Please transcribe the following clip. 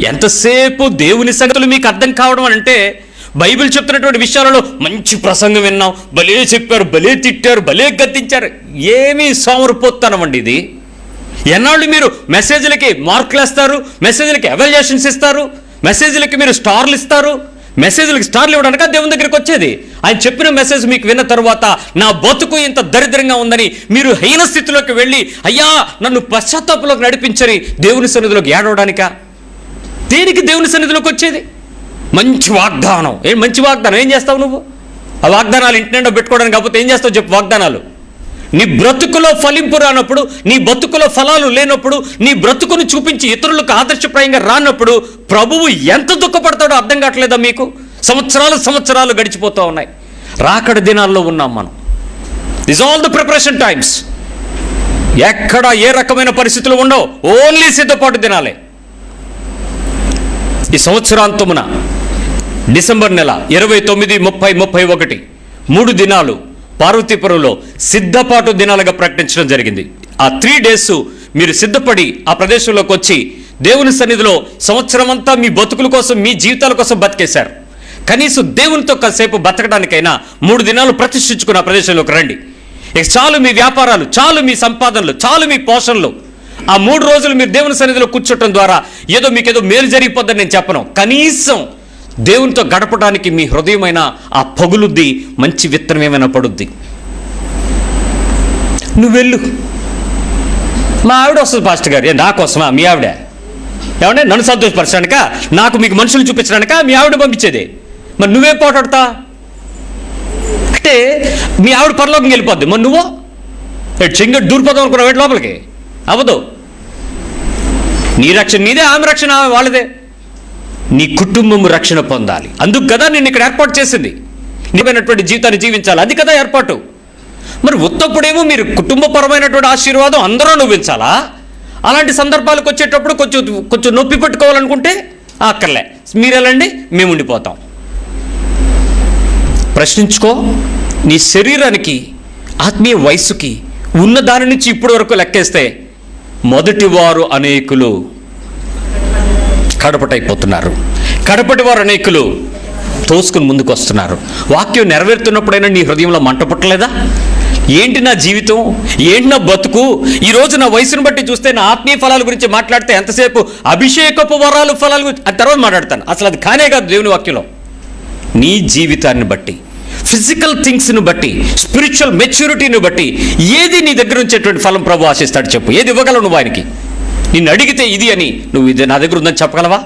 ఎంతసేపు దేవుని సంగతులు మీకు అర్థం కావడం అంటే బైబిల్ చెప్తున్నటువంటి విషయాలలో మంచి ప్రసంగం విన్నాం భలే చెప్పారు భలే తిట్టారు భలే గద్దించారు. ఏమీ సోమరిపోతానమండి ఇది. ఎన్నాళ్ళు మీరు మెసేజ్లకి మార్కులు వేస్తారు మెసేజ్లకి ఎవాల్యుయేషన్స్ ఇస్తారు మెసేజ్లకి మీరు స్టార్లు ఇస్తారు మెసేజ్లకి స్టార్లు ఇవ్వడానికి దేవుని దగ్గరికి వచ్చేది? ఆయన చెప్పిన మెసేజ్ మీకు విన్న తర్వాత నా బతుకు ఇంత దరిద్రంగా ఉందని మీరు హీన స్థితిలోకి వెళ్ళి అయ్యా నన్ను పశ్చాత్తాపంలోకి నడిపించని దేవుని సన్నిధిలోకి ఏడవడానికా? దేనికి దేవుని సన్నిధిలోకి వచ్చేది? మంచి వాగ్దానం. ఏం మంచి వాగ్దానం? ఏం చేస్తావు నువ్వు? ఆ వాగ్దానాలు ఇంటి నిండా పెట్టుకోవడానికి కాకపోతే ఏం చేస్తావు చెప్పు వాగ్దానాలు. నీ బ్రతుకులో ఫలింపు రానప్పుడు నీ బ్రతుకులో ఫలాలు లేనప్పుడు నీ బ్రతుకును చూపించి ఇతరులకు ఆదర్శప్రాయంగా రానప్పుడు ప్రభువు ఎంత దుఃఖపడతాడో అర్థం కావట్లేదా మీకు? సంవత్సరాలు సంవత్సరాలు గడిచిపోతూ ఉన్నాయి. రాకడ దినాల్లో ఉన్నాం మనం. This all the preparation times ఎక్కడ ఏ రకమైన పరిస్థితులు ఉండవు. ఓన్లీ సిద్ధపాటు దినాలే. ఈ సంవత్సరాంతమున డిసెంబర్ నెల ఇరవై తొమ్మిది ముప్పై ముప్పై ఒకటి మూడు దినాలు పార్వతీపురంలో సిద్ధపాటు దినాలుగా ప్రకటించడం జరిగింది. ఆ త్రీ డేస్ మీరు సిద్ధపడి ఆ ప్రదేశంలోకి వచ్చి దేవుని సన్నిధిలో సంవత్సరం అంతా మీ బతుకుల కోసం మీ జీవితాల కోసం బతికేశారు. కనీసం దేవునితో కాసేపు బతకడానికైనా మూడు దినాలు ప్రతిష్ఠించుకున్న ప్రదేశంలోకి రండి. ఇక చాలు మీ వ్యాపారాలు చాలు మీ సంపాదనలు చాలు మీ పోషణలు ఆ మూడు రోజులు మీరు దేవుని సన్నిధిలో కూర్చోటం ద్వారా ఏదో మీకు ఏదో మేలు జరిగిపోద్దని నేను చెప్పను. కనీసం దేవునితో గడపడానికి మీ హృదయమైన ఆ పగులుద్ది మంచి విత్తనం ఏమైనా పడుద్ది. నువ్వు వెళ్ళు. మా ఆవిడ వస్తుంది పాస్టర్ గారు. ఏ నా కోసమా? మీ ఆవిడ? ఏమంటే నన్ను సంతోషపరచడానిక? నాకు మీకు మనుషులు చూపించడానిక? మీ ఆవిడ పంపించేది. మరి నువ్వే పోటాడతా? అంటే మీ ఆవిడ పరలోకం వెళ్ళిపోద్ది. మరి నువ్వు? చెంగ దూరిపోదాం అనుకున్నావు? లోపలికి? అవ్వదు నీ రక్షణ నీదే ఆమె రక్షణ ఆమె వాళ్ళదే. నీ కుటుంబము రక్షణ పొందాలి. అందుకు కదా నేను ఇక్కడ ఏర్పాటు చేసింది. నీవైనటువంటి జీవితాన్ని జీవించాలి. అది కదా ఏర్పాటు. మరి ఉత్తప్పుడేమో మీరు కుటుంబపరమైనటువంటి ఆశీర్వాదం అందరూ అనుభవించాలా? అలాంటి సందర్భాలకు వచ్చేటప్పుడు కొంచెం కొంచెం నొప్పి పెట్టుకోవాలనుకుంటే ఆ, అక్కర్లే మీరెళ్ళండి మేము ఉండిపోతాం. ప్రశ్నించుకో నీ శరీరానికి ఆత్మీయ వయసుకి ఉన్న దాని నుంచి ఇప్పటి వరకు లెక్కేస్తే మొదటి వారు అనేకులు కడపటైపోతున్నారు. కడపటి వారు అనేకులు తోసుకుని ముందుకు వస్తున్నారు వాక్యం నెరవేరుతున్నప్పుడైనా నీ హృదయంలో మంట పుట్టలేదా? ఏంటి నా జీవితం? ఏంటి నా బతుకు? ఈ రోజు నా వయసును బట్టి చూస్తే నా ఆత్మీయ ఫలాల గురించి మాట్లాడితే ఎంతసేపు? అభిషేకపు వరాలు ఫలాల గురించి తర్వాత మాట్లాడతాను. అసలు అది కానే కాదు దేవుని వాక్యంలో. నీ జీవితాన్ని బట్టి. ఫిజికల్ థింగ్స్ను బట్టి స్పిరిచువల్ మెచ్యూరిటీని బట్టి ఏది నీ దగ్గర ఉంచేటువంటి ఫలం ప్రభు ఆశిస్తాడు చెప్పు. ఏది ఇవ్వగలవు నువ్వు ఆయనకి? నిన్ను అడిగితే ఇది అని నువ్వు ఇది నా దగ్గర ఉందని చెప్పగలవా?